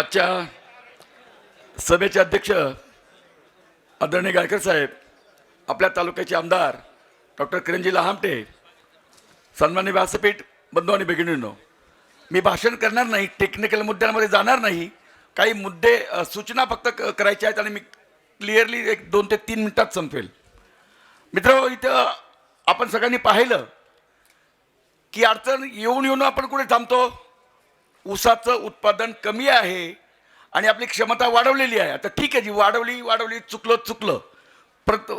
आजच्या सभेचे अध्यक्ष आदरणीय गायकर साहेब आपल्या तालुक्याचे आमदार डॉक्टर किरणजी लहामटे सन्मान्य व्यासपीठ बंधू आणि भगिनींनो मी भाषण करणार नाही टेक्निकल मुद्द्यांमध्ये जाणार नाही काही मुद्दे सूचना फक्त करायच्या आहेत आणि मी क्लिअरली एक दोन ते तीन मिनिटात संपवेल. मित्र इथं आपण सगळ्यांनी पाहिलं की अडचण येऊन येऊन आपण कुठे थांबतो? ऊसाचं उत्पादन कमी आहे आणि आपली क्षमता वाढवलेली आहे. आता ठीक आहे जी वाढवली वाढवली चुकलं चुकलं. परत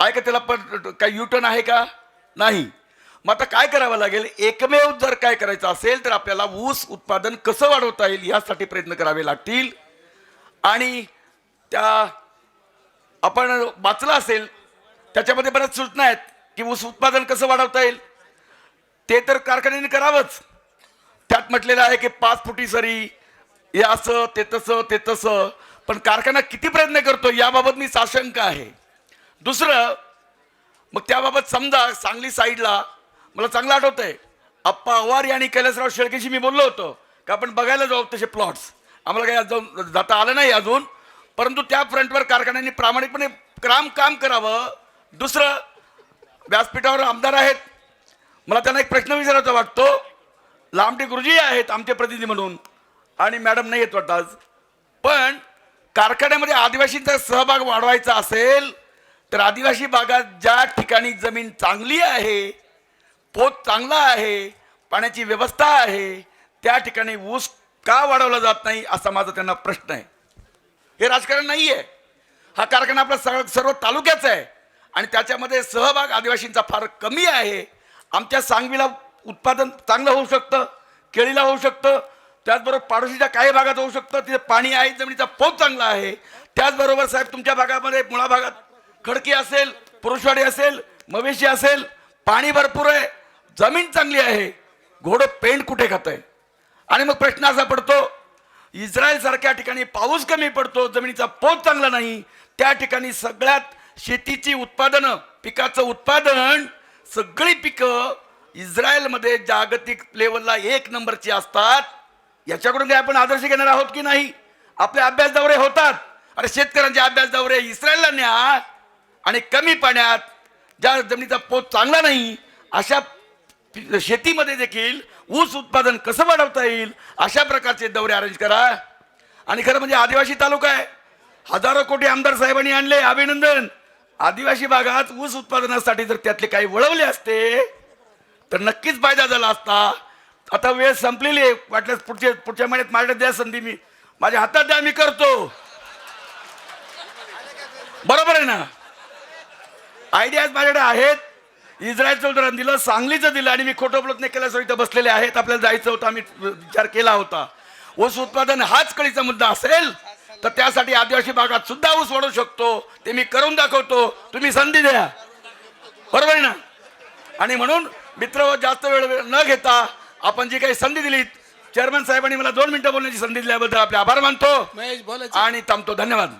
आहे का त्याला पण काही युटर्न आहे का? नाही. मग आता काय करावं लागेल? एकमेव जर काय करायचं असेल तर आपल्याला ऊस उत्पादन कसं वाढवता येईल यासाठी प्रयत्न करावे लागतील. आणि त्या आपण वाचलं असेल त्याच्यामध्ये बऱ्याच सूचना आहेत की ऊस उत्पादन कसं वाढवता येईल? ते तर कारखान्याने करावंच. त्यात म्हटलेलं आहे की पाच फुटी सरी हे असं ते तसं ते तसं पण कारखाना किती प्रयत्न करतो याबाबत मी साशंक आहे. दुसरं मग त्याबाबत समजा सांगली साईडला मला चांगलं आठवत आहे आप्पा आवारी आणि कैलासराव शेळकेशी मी बोललो होतो का आपण बघायला जाऊ तसे प्लॉट्स आम्हाला काही जाऊन जाता आलं नाही अजून परंतु त्या फ्रंटवर कारखान्यांनी प्रामाणिकपणे काम काम करावं. दुसरं व्यासपीठावर आमदार आहेत. मला त्यांना एक प्रश्न विचारायचा वाटतो लांबटे गुरुजी आहेत आमचे प्रतिनिधी म्हणून. आणि मॅडम नाही येत वाटत आज. पण कारखान्यामध्ये आदिवासींचा सहभाग वाढवायचा असेल तर आदिवासी भागात ज्या ठिकाणी जमीन चांगली आहे पोत चांगला आहे पाण्याची व्यवस्था आहे त्या ठिकाणी ऊस का वाढवला जात नाही असा माझा त्यांना प्रश्न आहे. हे राजकारण नाही आहे हा कारखाना आपला सर्व तालुक्याचा आहे. आणि त्याच्यामध्ये सहभाग आदिवासींचा फार कमी आहे. आमच्या सांगवीला उत्पादन चांगलं होऊ शकतं केळीला होऊ शकतं त्याचबरोबर पाडोशीच्या काही भागात होऊ शकतं तिथे पाणी आहे जमिनीचा पोत चांगला आहे. त्याचबरोबर साहेब तुमच्या भागामध्ये मुळा भागात खडकी असेल पुरुषवाडी असेल मवेशी असेल पाणी भरपूर आहे जमीन चांगली आहे घोडं पेंट कुठे खात आहे? आणि मग प्रश्न असा पडतो इस्रायल सारख्या ठिकाणी पाऊस कमी पडतो जमिनीचा पोत चांगला नाही त्या ठिकाणी सगळ्यात शेतीची उत्पादनं पिकाचं उत्पादन सगळी पिकं इस्रायलमध्ये जागतिक लेवलला एक नंबरची असतात. याच्याकडून काही आपण आदर्श घेणार आहोत की नाही? आपले अभ्यास दौरे होतात. अरे शेतकऱ्यांचे अभ्यास दौरे इस्रायलला न्या आणि कमी पाण्यात ज्या जमिनीचा पोत चांगला नाही अशा शेतीमध्ये देखील ऊस उत्पादन कसं वाढवता येईल अशा प्रकारचे दौरे अरेंज करा. आणि खरं म्हणजे आदिवासी तालुका आहे. हजारो कोटी आमदार साहेबांनी आणले. अभिनंदन. आदिवासी भागात ऊस उत्पादनासाठी जर त्यातले काही वळवले असते तर नक्कीच फायदा झाला असता. आता वेळ संपलेली आहे. वाटल्यास पुढच्या पुढच्या महिन्यात माझ्याकडे द्या संधी मी. माझ्या हातात द्या मी करतो. बरोबर आहे ना? आयडियाज माझ्याकडे आहेत. इस्रायलचं उदाहरण दिलं सांगलीचं दिलं आणि मी खोटं बोलत नाही केलं इथं बसलेले आहेत. आपल्याला जायचं होतं आम्ही विचार केला होता. ऊस उत्पादन हाच कळीचा मुद्दा असेल तर त्यासाठी आदिवासी भागात सुद्धा ऊस वाढू शकतो. ते मी करून दाखवतो. तुम्ही संधी द्या. बरोबर आहे ना? आणि म्हणून मित्र जास्त वेळ न घेता आपण जी काही संधी दिलीत चेअरमन साहेबांनी मला दोन मिनिटं बोलण्याची संधी दिल्याबद्दल आपले आभार मानतो महेश आणि थांबतो. धन्यवाद.